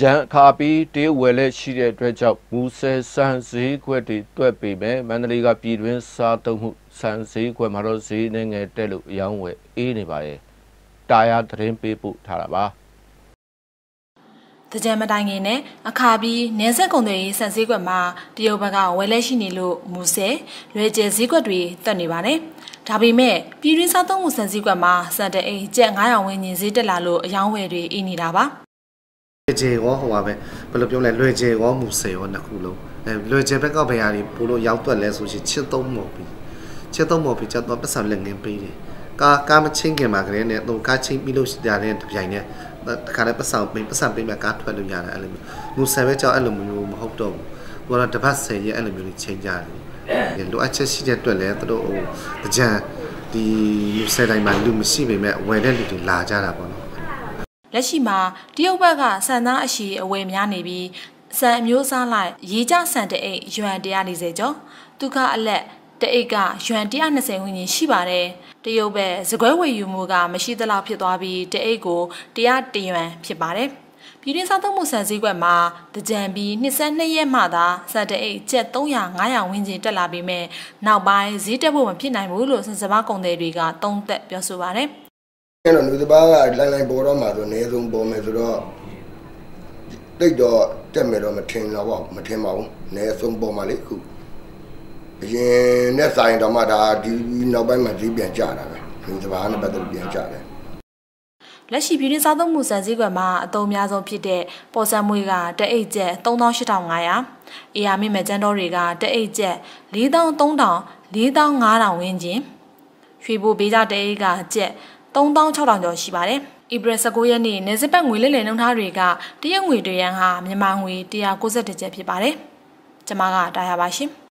ကြံအခါပြီးတေးဝယ်လက်ရှိတဲ့အတွက်ကြောင့်မူဆယ်စံဈေးခွက်တွေတွက်ပေမဲ့မန္တလေးကပြည်တွင်းစားသုံးမှုစံဈေးခွက်မှာတော့ဈေးနှငယ်တက်လို့အယောင်းဝယ်အေးနေပါရဲ့တာယာသတင်းပေးပို့ထားတာပါတကြံမတိုင်ခင်နဲ့အခါပြီးနေဆက်ကုံတွေဆန်စည်းကွက်မှာတရုတ်ဘက်ကဝယ်လဲရှိနေလို့မူဆယ်လွယ်ကျဲစည်းကွက်တွေတက်နေပါတယ်။ဒါပေမဲ့ပြည်ရင်းစားသုံးမှုဆန်စည်းကွက်မှာစံတအိတ်ကျက်900ဝန်းကျင်ဈေးတက်လာလို့အယောင်းဝယ်တွေအင်းနေတာပါ။လွယ် ကျယ်ရောဟိုပါပဲဘယ်လိုပြောလဲလွယ်ကျယ်ရောမူစေရောနှစ်ခုလုံးအဲလွယ်ကျယ်ဘက်ကဘယ်ဟာတွေပို့လို့ရောက်တွက်လဲဆိုရှင်ချစ်သုံးမော်ပြီးချစ်သုံးမော်ပြီးကျတော့ပတ်စံလက်ငင်းပေးတယ်ကာကာမချင်းခင်မှာကလေးနဲ့တော့ကာချင်းပြီးလို့ရတဲ့တပြိုင်နဲ့တခါလဲပတ်စံပေးပတ်စံပေးမှကားထွက်လို့ရတယ်အဲ့လိုမျိုးမူဆယ်ပဲကြောက်အဲ့လိုမျိုးမဟုတ်တော့ဘူးသူကတော့တပတ်ဆယ်ရဲ့အဲ့လိုမျိုးကြီးချိန်ကြတယ်လိုအပ်ချက်ရှိတဲ့အတွက်လဲသူတို့ဟိုတကြံဒီမူဆယ်တိုင်းမှာလူမရှိပေမဲ့ဝယ်တဲ့လူတွေလာကြတာပေါ့နော် လက်ရှိမှာတရုတ်ဘက်ကစံသားအရှိအဝယ်များနေပြီးစံအမျိုးအစားလိုက်ရေကြစံတအိတ်ယွမ်140ကျော်သူကအလက်တအိတ်ကယွမ်120ဝန်းကျင်ရှိပါတယ်တရုတ်ဘက်စကွဲဝယ်ယူမှုကမရှိသလောက်ဖြစ်သွားပြီးတအိတ်ကို100တယွမ်ဖြစ်ပါတယ်ပြည်တွင်းစားသုံးမှုစံစည်းကွက်မှာတကြံပြီး22ရက်မှသာစံတအိတ်ကျက်300 900ဝန်းကျင်တက်လာပြီးမဲ့နောက်ပိုင်းဈေးတက်ဖို့မဖြစ်နိုင်ဘူးလို့စင်စဘာကုန်သည်တွေကသုံးသက်ပြောဆိုပါတယ် အဲ့တော့လူတစ်ပါးကလိုင်းလိုင်းပေါ်တော့မှာဆိုအနည်းဆုံးပေါ်မယ်ဆိုတော့တိတ်တော့တက်မယ်တော့မထင်တော့ပါဘူးမထင်ပါဘူးအနည်းဆုံးပေါ်မှာလေခုအရင်နဲ့ဆိုင်တော့မှဒါဒီနောက်ပိုင်းမှာဈေးပြန်ကျတာပဲလူတစ်ပါးနဲ့ပတ်သက်လို့ပြန်ကျတယ်လက်ရှိပြည်တွင်းစားသုံးမှုစံစည်းကွက်မှာအသုံးများဆုံးဖြစ်တဲ့ပေါ်ဆန်းမွေးကတအိတ်ကျက်38,500အေယာမိမဲ့ကျန်းတော်တွေကတအိတ်ကျက်4300 4500ဝန်းကျင်ရွှေဘိုဘေးကြတအိတ်ကကျက် 3600ကျော်ရှိပါတယ်ဧပြီ19ရက်နေ့နေစပတ်ငွေလဲလှယ်နှုန်းထားတွေကတရက်ငွေတရန်ဟာမြန်မာငွေ192ကျပ်ဖြစ်ပါတယ်ကျွန်မကတာယာပါရှင်